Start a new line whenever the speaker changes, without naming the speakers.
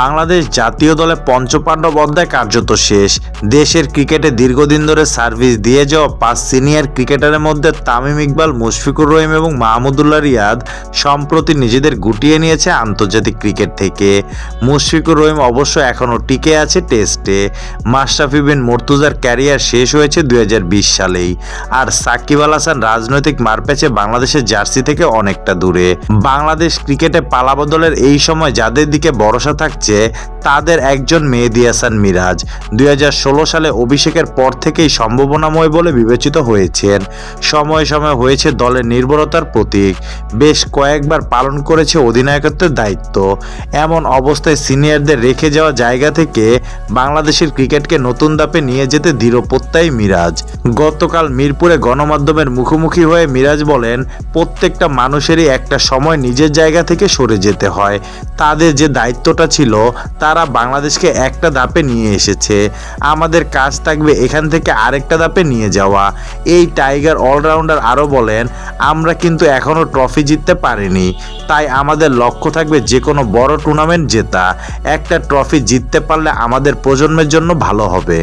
বাংলাদেশ জাতীয় দলে পঞ্চপাণ্ডব অধ্যায় কার্যত শেষ। দেশের ক্রিকেটে দীর্ঘদিন ধরে সার্ভিস দিয়ে যাওয়া পাঁচ সিনিয়র ক্রিকেটারের মধ্যে তামিম ইকবাল, মুশফিকুর রহিম এবং মাহমুদুল্লাহ রিয়াদ সম্প্রতি নিজেদের গুটিয়ে নিয়েছে আন্তর্জাতিক ক্রিকেট থেকে। মুশফিকুর রহিম অবশ্য এখনও টিকে আছে টেস্টে। মাশরাফি বিন মর্তুজার ক্যারিয়ার শেষ হয়েছে দু হাজার বিশ সালেই। আর সাকিব আল হাসান রাজনৈতিক মারপ্যাচে বাংলাদেশের জার্সি থেকে অনেকটা দূরে। বাংলাদেশ ক্রিকেটে পালাবদলের এই সময় যাদের দিকে ভরসা থাকছে তাদের একজন মেহেদি হাসান মিরাজ দুই হাজার ষোলো সালে অভিষেকের পর থেকেই সম্ভাবনাময় বলে বিবেচিত হয়েছেন। সময়ে সময়ে হয়েছে দলের নির্ভরতার প্রতীক। বেশ কয়েকবার পালন করেছে অধিনায়কত্বের দায়িত্ব। এমন অবস্থায় সিনিয়রদের রেখে যাওয়া জায়গা থেকে বাংলাদেশের ক্রিকেটকে নতুন দাপে নিয়ে যেতে দৃঢ় প্রত্যয়ী মিরাজ। গতকাল মিরপুরে গণমাধ্যমের মুখোমুখি হয়ে মিরাজ বলেন, প্রত্যেকটা মানুষেরই একটা সময় নিজের জায়গা থেকে সরে যেতে হয়। তাদের যে দায়িত্বটা ছিল তারা বাংলাদেশকে একটা ধাপে নিয়ে এসেছে। আমাদের কাজ থাকবে এখান থেকে আরেকটা ধাপে নিয়ে যাওয়া। এই টাইগার অলরাউন্ডার আরও বলেন, আমরা কিন্তু এখনও ট্রফি জিততে পারিনি। তাই আমাদের লক্ষ্য থাকবে যে কোনো বড় টুর্নামেন্ট জেতা। একটা ট্রফি জিততে পারলে আমাদের প্রজন্মের জন্য ভালো হবে।